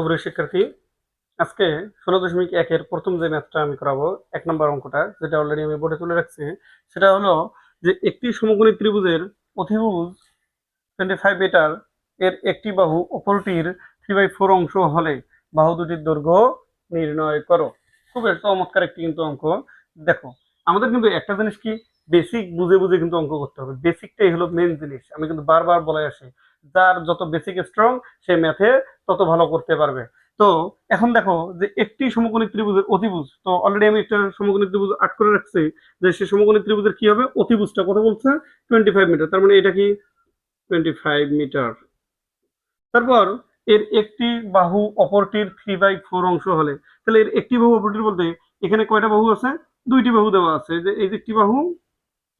সুপ্রিয় শিক্ষার্থী, আজকে ষোলো দশমিক একের প্রথম যে ম্যাথটা আমি করাবো, এক নম্বর অঙ্কটা, যেটা অলরেডি আমি বোর্ডে তুলে রাখছি, সেটা হলো যে একটি সমকোণী ত্রিভুজের অতিভুজ টোয়েন্টি ফাইভ মিটার এর একটি বাহু অপরটির থ্রি বাই ফোর অংশ হলে বাহু দুটির দৈর্ঘ্য নির্ণয় করো। খুব চমৎকার একটি কিন্তু অঙ্ক। দেখো, আমাদের কিন্তু একটা জিনিস কি বেসিক বুঝে বুঝে কিন্তু অঙ্ক করতে হবে। বেসিকটাই হলো মেন জিনিস। আমি কিন্তু বারবার বলে আসি যার যত বেসিক স্ট্রং সে ম্যাথে তত ভালো করতে পারবে। তো এখন দেখো যে একটি সমকোণী ত্রিভুজের অতিভুজ, তো অলরেডি আমি একটা সমকোণী ত্রিভুজ আট করে রাখছি, যে সে সমকোণী ত্রিভুজের কি হবে? অতিভুজটা কত বলছে টোয়েন্টি ফাইভ মিটার তার মানে এটা কি? টোয়েন্টি ফাইভ মিটার তারপর এর একটি বাহু অপরটির থ্রি বাই ফোর অংশ হলে, তাহলে এর একটি বাহু অপরটির বলতে এখানে কয়টা বাহু আছে? দুইটি বাহু দেওয়া আছে, যে এই যে একটি বাহু,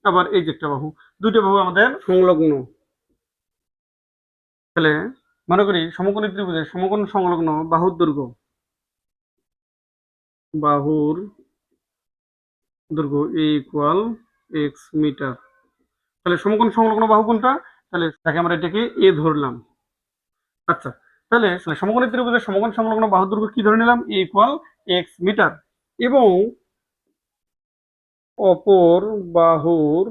আবার এই যে একটা বাহু, দুইটা বাহু আমাদের সংলগ্ন। তাহলে মনে করি সমকোণী ত্রিভুজের সমকোণ সংলগ্ন বাহুর বাহুর ইকুয়াল এক্স মিটার তাহলে সমকোণ সংলগ্ন বাহু কোনটা? তাহলে তাকে আমরা এটাকে এ ধরলাম। আচ্ছা তাহলে ত্রিভুজের সমকোণ সংলগ্ন দৈর্ঘ্য কি ধরে নিলাম? এ ইকুয়াল এক্স মিটার এবং অপর বাহুর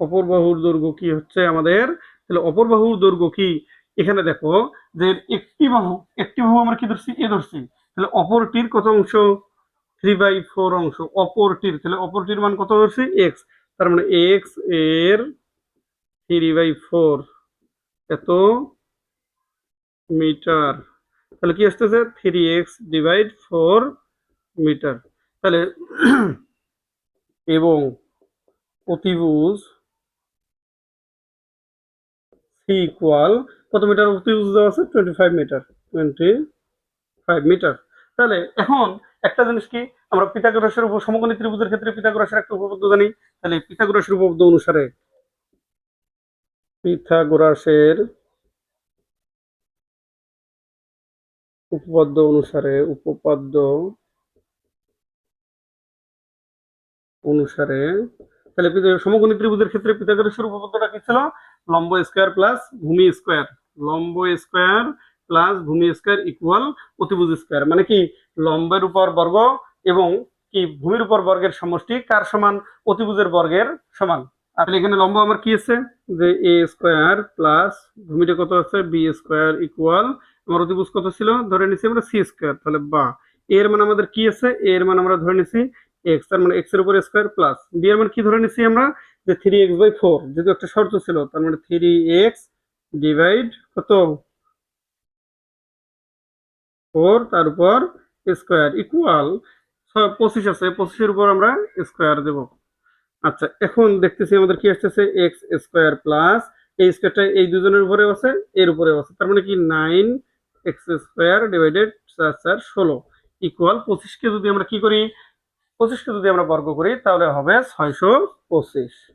অপর বাহুর দৈর্ঘ্য কি হচ্ছে আমাদের তাহলে অপর বাহুর দৈর্ঘ্য কি? এখানে দেখো যে একটি বাহু একটি বাহু আমরা কি ধরছি? এ ধরছি। তাহলে অপরটির কত অংশ? থ্রি বাই ফোর অংশ। অপরটির, তাহলে অপরটির মান কত ধরছি? এক্স তার মানে এক্সের থ্রি বাই ফোর এত মিটার। তাহলে কি আসতেছে? Three X divide four metre. তাহলে এবং অতিভুজ সি ইকুয়াল কত মিটার অতিভুজ দেওয়া আছে? Twenty five metre twenty five metre তাহলে এখন একটা জিনিস কি? আমরা পিথাগোরাসের উপর সমকোণী ত্রিভুজের ক্ষেত্রে পিথাগোরাসের একটা উপপাদ্য জানি। তাহলে পিথাগোরাসের উপপাদ্য অনুসারে পিথাগোরাসের উপপাদ্য অনুসারে উপপাদ্য অনুসারে, তাহলে সমকোণী ত্রিভুজের ক্ষেত্রে পিথাগোরাসের উপপাদ্যটা কি ছিল? লম্ব স্কয়ার প্লাস ভূমি স্কয়ার। লম্ব স্কয়ার প্লাস ভূমি স্কয়ার ইকুয়াল অতিভুজ স্কয়ার। মানে কি? লম্বের উপর বর্গ এবং কি? ভূমির উপর বর্গের সমষ্টি কার সমান? অতিভুজের বর্গের সমান। আর এখানে লম্ব আমার কি আছে? যে এ স্কয়ার প্লাস ভূমিটা কত আছে? বি স্কয়ার ইকুয়াল আমার অতিভুজ কত ছিল? ধরে নিছি আমরা সি স্কয়ার। তাহলে বা এর মান আমাদের কি আছে? এর মান আমরা ধরে নিছি এক্স তার মানে এক্সের উপর স্কয়ার প্লাস। বি এর মান কি ধরে নিছি আমরা? যে থ্রি এক্স বাই ফোর যেহেতু একটা শর্ত ছিল, তার মানে থ্রি এক্স ডিভাইড কত? ফোর তার উপর স্কোয়ার ইকুয়াল পঁচিশ আছে, পঁচিশের উপর আমরা স্কোয়ার দেব। আচ্ছা এখন দেখতেছি আমাদের কি আসতেছে এক্স স্কোয়ার প্লাস এই স্কোয়ারটা এই দুজনের উপরে আছে, এর উপরে আছে। তার মানে কি নাইন এক্স স্কোয়ার ডিভাইডেড চার চার, ষোলো ইকুয়াল পঁচিশকে যদি আমরা কি করি পঁচিশকে যদি আমরা বর্গ করি, তাহলে হবে ছয়শো পঁচিশ।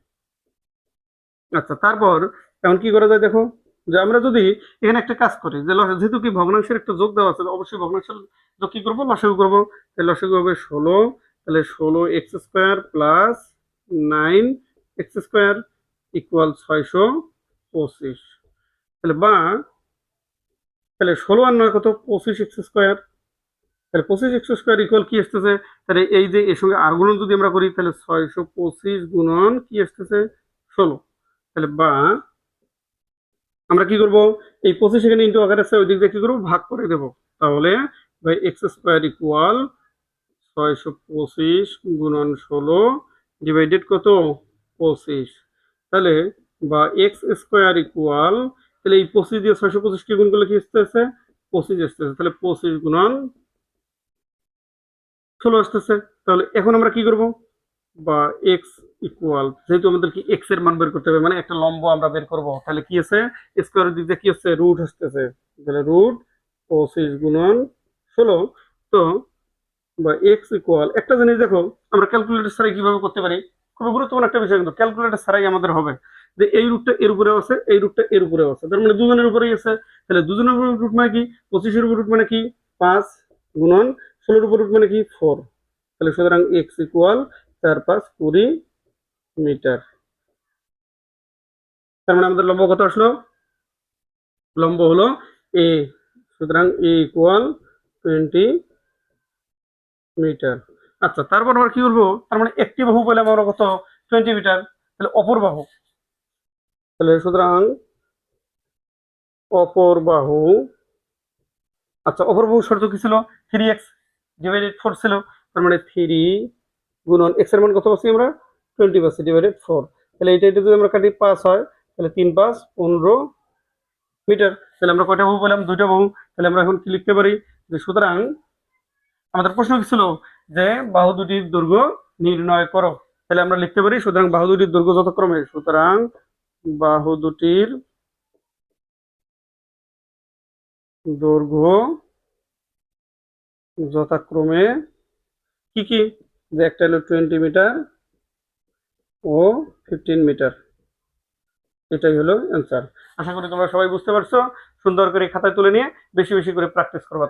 আচ্ছা তারপর এখন কি করা যায় দেখো? যে আমরা যদি এখানে একটা কাজ করি, যে লস- যেহেতু কি ভগ্নাংশের একটা যোগ দেওয়া আছে, অবশ্যই ভগ্নাংশের যোগ কি করব? লসাগু করব। তাহলে লসাগু হবে ষোলো, তাহলে ষোলো X square plus nine X square equal ছয়শো পঁচিশ। তাহলে বা, তাহলে ষোলো আর নয় কত? পঁচিশ এক্স স্কোয়ার। তাহলে পঁচিশ এক্স স্কোয়ার ইকুয়াল কি আসতেছে? তাহলে এই যে এর সঙ্গে আর গুণন যদি আমরা করি, তাহলে ছয়শো পঁচিশ গুণন কি আসতেছে? ষোলো। তাহলে বা আমরা কি করব? এই পঁচিশ এখানে ইন্টু আকার আছে ওই দিক দিয়ে কি করব? ভাগ করে দেব। তাহলে বাই এক্স স্কোয়ার ইকুয়াল ছয়শো পঁচিশ গুণন ষোলো ডিভাইডেড কত? পঁচিশ। তাহলে বা এক্স স্কোয়ার ইকুয়াল তাহলে এই পঁচিশ দিয়ে ছয়শো পঁচিশকে গুণ করলে কি আসতেছে? পঁচিশ আসতেছে। তাহলে পঁচিশ গুণন ষোলো আসতেছে। তাহলে এখন আমরা কি করব? বা এক্স ইকুয়াল যেহেতু আমাদের কি এক্সের মান বের করতে হবে মানে একটা লম্ব আমরা বের করব। তাহলে কি আছে? স্কোয়ার দিক দিয়ে কি হচ্ছে? রুট আসতেছে। তাহলে রুট পঁচিশ গুণন ষোলো। তো, বা এক্স ইকুয়াল একটা জিনিস দেখো, আমরা ক্যালকুলেটর ছাড়াই কীভাবে করতে পারি? খুবই গুরুত্বপূর্ণ একটা বিষয় কিন্তু ক্যালকুলেটর ছাড়াই আমাদের হবে। যে এই রুটটা এর উপরে আছে, এই রুটটা এর উপরে আছে। তার মানে দুজনের উপরেই আছে। তাহলে দুজনের উপর রুট মানে কি? পঁচিশের উপর রুট মানে কি? পাঁচ গুণন ষোলোর উপর মানে কি ফোর তাহলে সুতরাং এক্স ইকুয়াল চার পাঁচ কুড়ি মিটার। তার মানে আমাদের লম্ব কত আসলো? লম্ব হলো এ সুতরাং এ ইকুয়াল টোয়েন্টি মিটার। আচ্ছা তারপর আমরা কি করব তার মানে একটি বাহু পেলাম আমরা কত? Twenty metre. তাহলে অপর বাহু। তাহলে সুতরাং অপর বাহু আচ্ছা অপর বাহু শর্ত কি ছিল? থ্রি এক্স ডিভাইডেড ফোর ছিল, তার মানে থ্রি গুণন এক্সের মান কত পাচ্ছি আমরা? টোয়েন্টি পাচ্ছি ডিভাইডেড ফোর তাহলে এইটা এটা যদি আমরা কাটি পাঁচ হয়, তাহলে তিন পাঁচ, পনেরো মিটার। তাহলে আমরা কয়টা বাহু পেলাম? দুইটা বাহু। তাহলে আমরা এখন কি লিখতে পারি? যে সুতরাং আমাদের প্রশ্ন কি ছিল? যে বাহু দুটির দৈর্ঘ্য নির্ণয় করো। তাহলে আমরা লিখতে পারি, সুতরাং বাহু দুটির দৈর্ঘ্য যথাক্রমে, সুতরাং বাহু দুটির দৈর্ঘ্য যথাক্রমে কি কি? যে একটা হলো টোয়েন্টি মিটার ও ফিফটিন মিটার এটাই হলো অ্যান্সার আশা করি তোমরা সবাই বুঝতে পারছ। সুন্দর করে খাতায় তুলে নিয়ে বেশি বেশি করে প্র্যাকটিস করবা